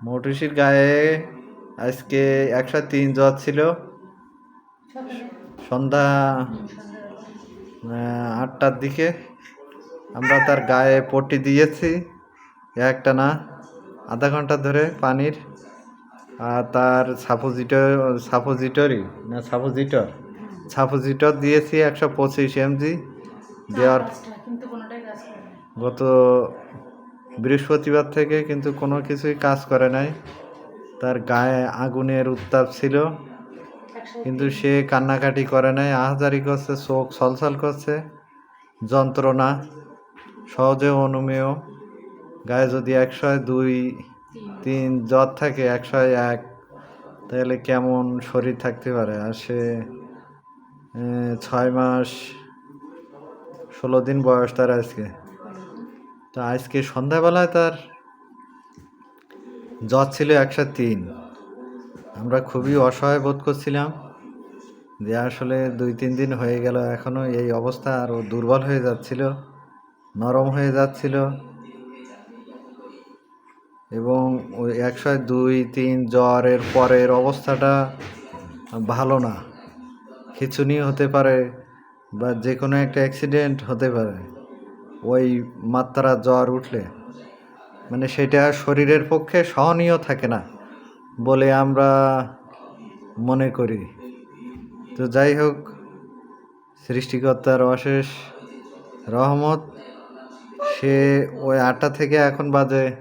মোটুসির গায়ে আজকে একশো তিন জ্বর ছিল। সন্ধ্যা আটটার দিকে আমরা তার গায়ে পট্টি দিয়েছি একটা না আধা ঘণ্টা ধরে পানির আর তার সাপোজিটর সাপোজিটরি না সাপোজিটর? সাপোজিটর দিয়েছি একশো পঁচিশ এমজি দেওয়ার গত বৃহস্পতিবার থেকে কিন্তু কোনো কিছুই কাজ করে নাই। তার গায়ে আগুনের উত্তাপ ছিল। কিন্তু সে কান্নাকাটি করে নাই। আহাজারি করছে চোখ ছলছল করছে। যন্ত্রণা সহজে অনুমেয়। গায়ে যদি একশো দুই তিন জ্বর থাকে একশো এক তাহলে কেমন শরীর থাকতে পারে? আর সে ছয় মাস ষোলো দিন বয়স তার আজকে। তো আজকে সন্ধ্যাবেলায় তার জ্বর ছিল একশো তিন। আমরা খুবই অসহায় বোধ করছিলাম যে আসলে দুই তিন দিন হয়ে গেল এখনও এই অবস্থা আরও দুর্বল হয়ে যাচ্ছিল, নরম হয়ে যাচ্ছিল। এবং ওই একশো দুই তিন জ্বরের পরের অবস্থাটা ভালো না। খিচুনি হতে পারে বা যে কোনো একটা অ্যাক্সিডেন্ট হতে পারে। ওই মাত্রা জ্বর উঠলে। মানে সেটা শরীরের পক্ষে সহনীয় থাকে না বলে আমরা মনে করি। তো যাই হোক, সৃষ্টিকর্তার অশেষ রহমত। সে ওই আটটা থেকে এখন বাজে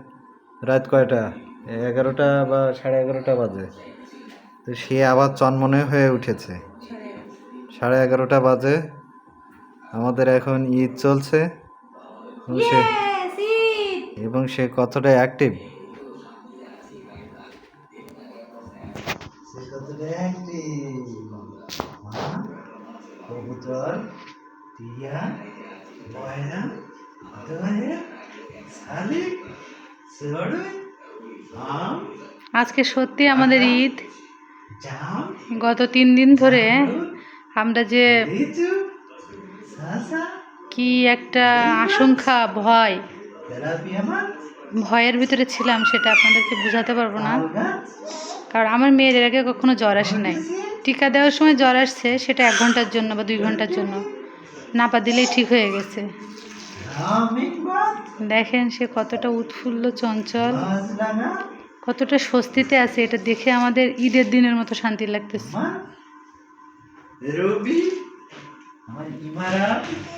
রাত কয়টা? এগারোটা বা সাড়ে এগারোটা বাজে। তো সে আবার চনমনে হয়ে উঠেছে। সাড়ে এগারোটা বাজে। আমাদের এখন ঈদ চলছে। সে এবং সে কতটা অ্যাক্টিভ কবুতর টিয়া ময়না আজকে সত্যি আমাদের ঈদ। গত তিন দিন ধরে আমরা যে কি একটা আশঙ্কা, ভয়? ভয়ের ভিতরে ছিলাম, সেটা আপনাদেরকে বোঝাতে পারব না। কারণ আমার মেয়ের এর আগে কখনো জ্বর আসে নাই। টিকা দেওয়ার সময় জ্বর আসছে, সেটা এক ঘণ্টার জন্য বা দুই ঘণ্টার জন্য। নাপা দিলেই ঠিক হয়ে গেছে। দেখেন সে কতটা উৎফুল্ল, চঞ্চল। কতটা স্বস্তিতে আছে, এটা দেখে আমাদের ঈদের দিনের মতো শান্তি লাগতেছে।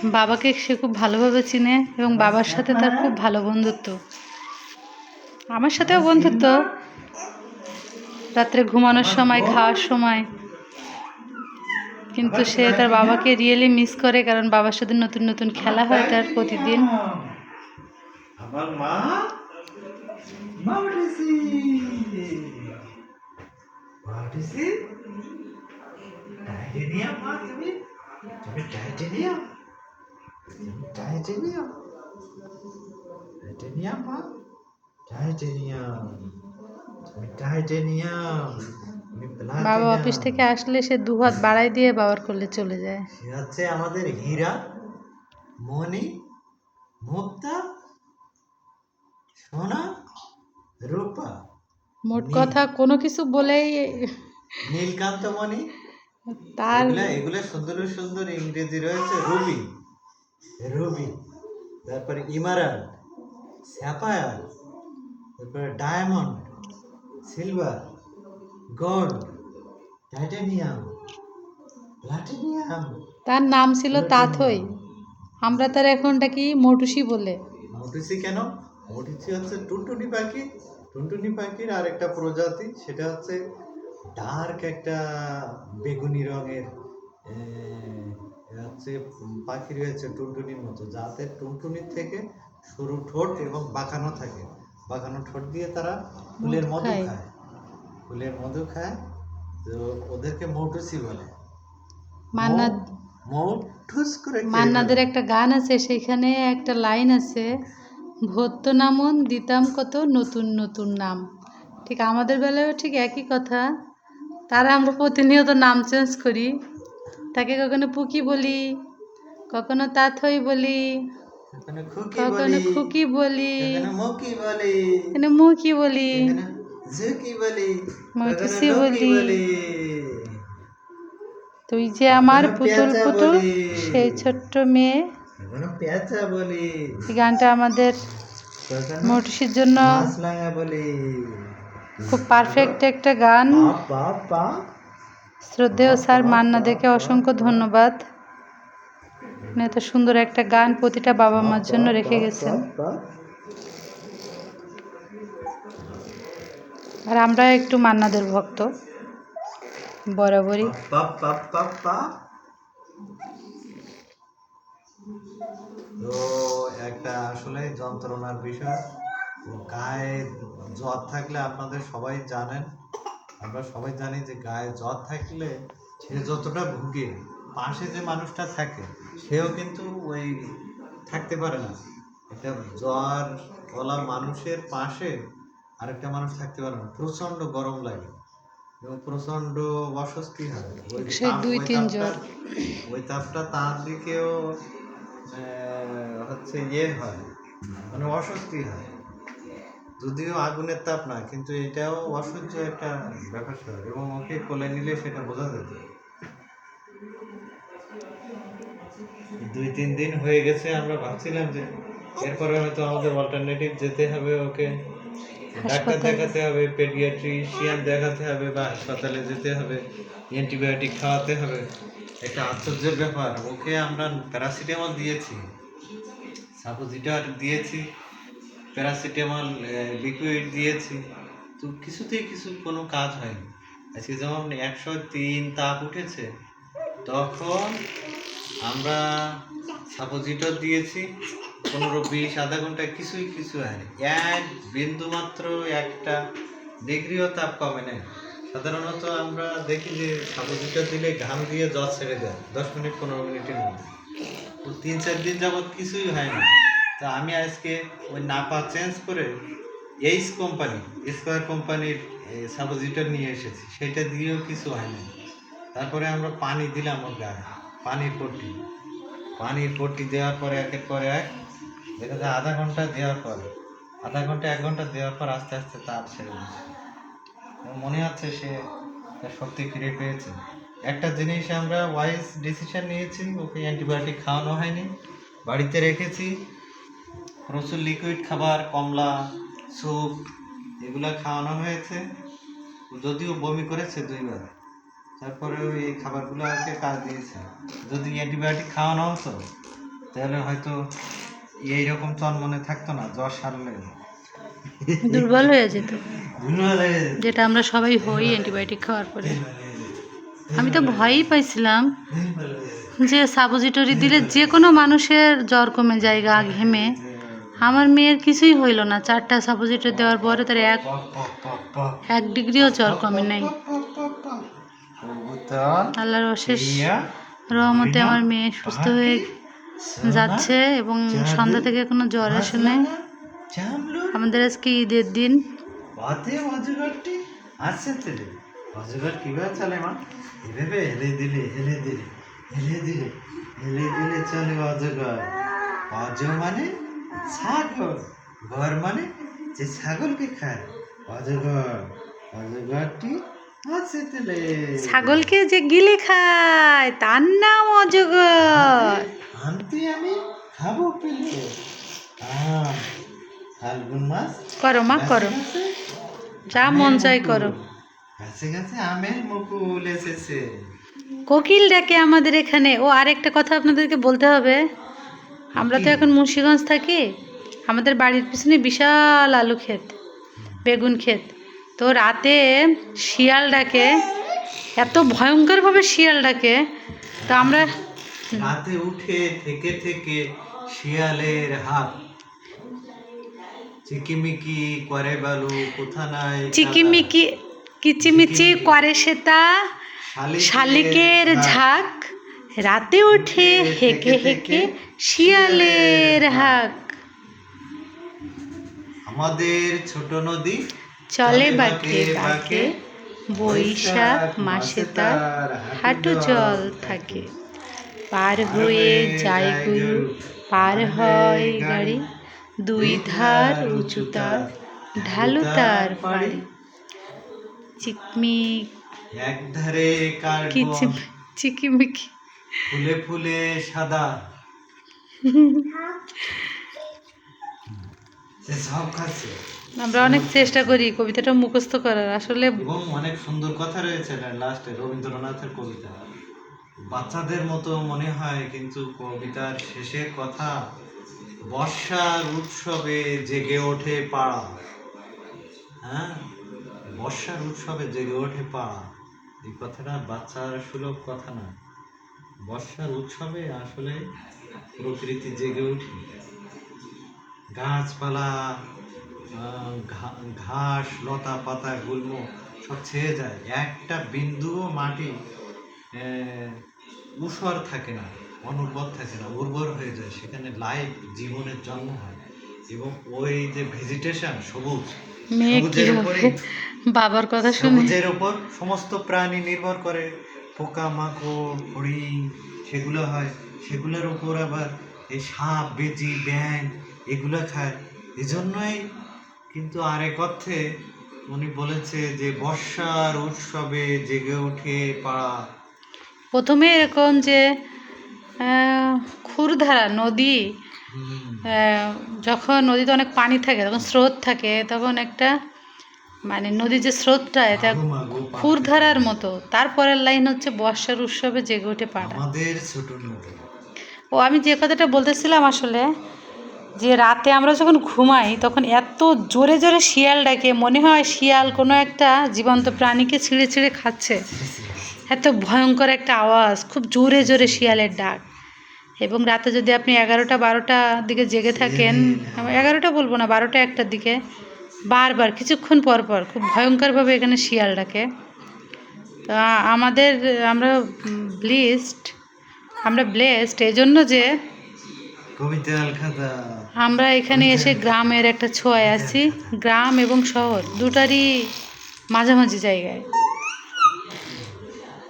বাবাকে সে খুব ভালোভাবে চিনে এবং বাবার সাথে তার খুব ভালো বন্ধুত্ব। আমার সাথেও বন্ধুত্ব। রাত্রে ঘুমানোর সময়, খাওয়ার সময়। কিন্তু সে তার বাবাকে রিয়েলি মিস করে কারণ বাবার সাথে নতুন নতুন খেলা হয় তার প্রতিদিন। মা মা তুমি টাইটেনিয়াম? টাইটেনিয়াম? টাইটেনিয়াম মা? টাইটেনিয়াম। তুমি টাইটেনিয়াম। বাবা অফিস থেকে আসলে সে দু হাত বাড়াই দিয়ে বাবার কোলে চলে যায়। সে হচ্ছে আমাদের হীরা মণি মুক্তা সোনা রূপা। মোট কথা কোনো কিছু বলেই নীলকান্ত মণি তার এগুলা সুন্দর সুন্দর ইংরেজি রয়েছে রুবি। রুবি। তারপরে ইমারাল স্যাপায়ার তারপরে diamond silver gold titanium platinum. তার নাম ছিল তাথই আমরা তার এখন ডাকি মটুসি বলে। মটুসি কেন? মটিসি হচ্ছে টুনটুনি পাখি। টুনটুনি পাখির আরেকটা প্রজাতি সেটা হচ্ছে ডার্ক একটা বেগুনি রঙের হচ্ছে পাখি রয়েছে টুনটুনির মতো যাতে টুনটুনির থেকে সরু ঠোঁট এবং বাঁকানো থাকে। বাঁকানো ঠোঁট দিয়ে তারা ফুলের মধু খায়। ফুলের মধু খায় তো ওদেরকে মৌটুসি বলে। করে মান্নাদের একটা গান আছে সেখানে একটা লাইন আছে ভত্য নামন দিতাম কত নতুন নতুন নাম। ঠিক আমাদের বেলায়ও ঠিক একই কথা। তারা আমরা প্রতিনিয়ত নাম চেঞ্জ করি। তাকে কখনো পুকি বলি কখনো তাথই বলি কখনো খুকি বলি এখানে মুখি বলি এখানে বলি কখনো। তুই যে আমার পুতুল পুতুল সেই ছোট্ট মেয়ে। বলি। গানটা আমাদের কখনো মোটুসির জন্য বলি। খুব পারফেক্ট একটা গান। শ্রদ্ধেয় স্যার মান্না দেখে অসংখ্য ধন্যবাদ। এত সুন্দর একটা গান প্রতিটা বাবা মার জন্য রেখে গেছেন। আর আমরা একটু মান্নাদের ভক্ত। বরাবরই। তো একটা আসলে যন্ত্রণার বিষয়। গায়ে জ্বর থাকলে আপনাদের সবাই জানেন। আমরা সবাই জানি যে গায়ে জ্বর থাকলে সে যতটা ভুগে পাশে যে মানুষটা থাকে সেও কিন্তু ওই থাকতে পারে না। একটা জ্বর বলা মানুষের পাশে আরেকটা মানুষ থাকতে পারে না। প্রচণ্ড গরম লাগে এবং প্রচণ্ড অস্বস্তি হয়। দুই তিন জ্বর। ওই তাপটা তার দিকেও হচ্ছে ইয়ে হয় মানে অস্বস্তি হয়। যদিও আগুনের তাপ না কিন্তু এটাও অসহ্য একটা ব্যাপার স্যাপার এবং ওকে কোলে নিলে সেটা বোঝা যেত। দুই তিন দিন হয়ে গেছে আমরা ভাবছিলাম যে এরপরে হয়তো আমাদের অল্টারনেটিভ যেতে হবে ওকে। ডাক্তার দেখাতে হবে পেডিয়াট্রিশিয়ান দেখাতে হবে বা হাসপাতালে যেতে হবে অ্যান্টিবায়োটিক খাওয়াতে হবে। একটা আশ্চর্যের ব্যাপার ওকে আমরা প্যারাসিটামল দিয়েছি। সাপোজিটর দিয়েছি প্যারাসিটামল লিকুইড দিয়েছি। তো কিছুতেই কিছু কোনো কাজ হয়নি। আজকে যেমন একশো তিন তাপ উঠেছে, তখন আমরা সাপোজিটর দিয়েছি। পনেরো বিশ আধা ঘণ্টা কিছুই কিছু হয়নি। এক বিন্দু মাত্র একটা ডিগ্রিও তাপ কমে নেই। সাধারণত আমরা দেখি যে সাপোজিটর দিলে ঘাম দিয়ে জ্বর ছেড়ে দেয়, দশ মিনিট, পনেরো মিনিটের মধ্যে। তিন চার দিন যাবৎ কিছুই হয়নি। তো আমি আজকে ওই নাপা চেঞ্জ করে এইচ কোম্পানি স্কোয়ার কোম্পানির সাপোজিটর নিয়ে এসেছি। সেটা দিয়েও কিছু হয়নি। তারপরে আমরা পানি দিলাম ওর গায়ে, পানির পট্টি। পানির পট্টি দেওয়ার পরে একের পরে এক দেখা যায় আধা ঘণ্টা দেওয়ার পর, আধা ঘণ্টা, এক ঘণ্টা দেওয়ার পর আস্তে আস্তে তাপ ছেড়ে দিচ্ছে মনে হচ্ছে সে তার শক্তি ফিরে পেয়েছে। একটা জিনিস আমরা ওয়াইজ ডিসিশন নিয়েছি, ওকে অ্যান্টিবায়োটিক খাওয়ানো হয়নি। বাড়িতে রেখেছি প্রচুর লিকুইড খাবার কমলা স্যুপ এগুলো খাওয়ানো হয়েছে। যদিও বমি করেছে দুইবার। তারপরে ওই এই খাবারগুলো ওকে কাজ দিয়েছে। যদি অ্যান্টিবায়োটিক খাওয়ানো হতো তাহলে হয়তো এইরকম চনমনে থাকতো না জ্বর সারলে। দুর্বল হয়ে যেত। ভুলভাল হয়ে যেত। যেটা আমরা সবাই হই অ্যান্টিবায়োটিক খাওয়ার পরে। আমি তো ভয়ই পাইছিলাম। যে সাপোজিটরি দিলে যে কোনো মানুষের জ্বর কমে যায় গা ঘেমে। আমার মেয়ের কিছুই হইল না। চারটা সাপোজিটর দেওয়ার পরে তার এক এক ডিগ্রিও জ্বর কমে নাই। আল্লাহর অশেষ রহমতে আমার মেয়ে সুস্থ হয়ে যাচ্ছে এবং সন্ধ্যা থেকে কোনো জ্বর আসে নাই। আমাদের আজকে ঈদের দিন। মানে ছাগল। ঘর মানে যে ছাগলকে খায়। অজগর। অজগরটি ছাগলকে যে গিলে খায় তার নাম অজগর। আনতে আমি খাব পেলে। আম ফাল্গুন মাস করো মা করো। যা মন চাই করো। গাছে গাছে আমের মুকুল এসেছে। কোকিল ডাকে আমাদের এখানে। ও আরেকটা কথা আপনাদেরকে বলতে হবে। আমরা তো এখন মুন্সিগঞ্জ থাকি আমাদের বাড়ির পিছনে বিশাল আলু ক্ষেত বেগুন ক্ষেত। তো রাতে শিয়াল ডাকে এত ভয়ঙ্করভাবে শিয়াল ডাকে তো আমরা রাতে উঠে থেকে থেকে শিয়ালের হাত চিকিমিকি করে বালু কোথা নাই চিকিমিকি কিচিমিচি করে সেতা শালিকের ঝাঁক। রাতে উঠে হেঁকে হেঁকে শিয়ালের হাক। আমাদের ছোট নদী চলে বাঁকে বাঁকে বৈশাখ মাসে তার হাঁটু জল থাকে। পার হয়ে যায় গরু পার হয় গাড়ি দুই ধার উঁচু তার ঢালু তার পাড়ি। চিকমিক একধারে কার কি চিম- চিকিমিকি। ফুলে ফুলে সাদা। আমরা অনেক চেষ্টা করি কবিতাটা মুখস্থ করার। আসলে অনেক সুন্দর কথা রয়েছে লাস্টে রবীন্দ্রনাথের কবিতা। বাচ্চাদের মতো মনে হয় কিন্তু কবিতার শেষের কথা বর্ষার উৎসবে জেগে ওঠে পাড়া। হ্যাঁ? বর্ষার উৎসবে জেগে ওঠে পাড়া। এই কথাটা বাচ্চার সুলভ কথা না। বর্ষার উৎসবে আসলে প্রকৃতি জেগে ওঠে গাছপালা ঘাস লতা পাতা গুল্ম সব ছেয়ে যায়। একটা বিন্দুও মাটি ঊষর থাকে না অনুর্বর থাকে না উর্বর হয়ে যায়। সেখানে লাইফ জীবনের জন্ম হয়। এবং ওই যে ভেজিটেশন সবুজ সবুজের উপরে বাবার কথা শুনে। সবুজের উপর সমস্ত প্রাণী নির্ভর করে। পোকা মাকড় হরিণ সেগুলো হয়। সেগুলোর উপর আবার এই সাপ বেজি ব্যাং এগুলো খায়। এজন্যই কিন্তু আরেক অর্থে উনি বলেছে যে বর্ষার উৎসবে জেগে ওঠে পাড়া। প্রথমে এরকম যে ক্ষুরধারা নদী যখন নদীতে অনেক পানি থাকে তখন স্রোত থাকে তখন একটা মানে নদীর যে স্রোতটা এটা ক্ষুরধারার মতো। তারপরের লাইন হচ্ছে বর্ষার উৎসবে জেগে ওঠে পাড়া। আমাদের ছোট নদী। ও, আমি যে কথাটা বলতেছিলাম আসলে, যে রাতে আমরা যখন ঘুমাই, তখন এত জোরে জোরে শিয়াল ডাকে, মনে হয় শিয়াল কোনো একটা জীবন্ত প্রাণীকে ছিঁড়ে ছিঁড়ে খাচ্ছে। এত ভয়ঙ্কর একটা আওয়াজ, খুব জোরে জোরে শিয়ালের ডাক। এবং রাতে যদি আপনি এগারোটা, বারোটা দিকে জেগে থাকেন, এগারোটা বলব না, বারোটা একটার দিকে, বারবার, কিছুক্ষণ পর পর, খুব ভয়ঙ্করভাবে এখানে শিয়াল ডাকে। তা আমাদের, আমরা ব্লিস্ট আমরা ব্লেসড এই জন্য যে আমরা এখানে এসে গ্রামের একটা ছোঁয়ায় আছি গ্রাম এবং শহর দুটারই মাঝামাঝি জায়গায়।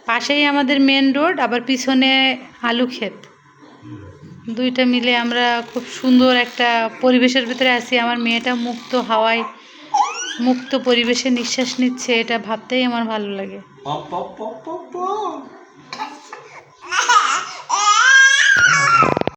পাশেই আমাদের মেন রোড আবার পিছনে আলু ক্ষেত। দুইটা মিলে আমরা খুব সুন্দর একটা পরিবেশের ভিতরে আছি। আমার মেয়েটা মুক্ত হাওয়ায় মুক্ত পরিবেশে নিঃশ্বাস নিচ্ছে এটা ভাবতেই আমার ভালো লাগে।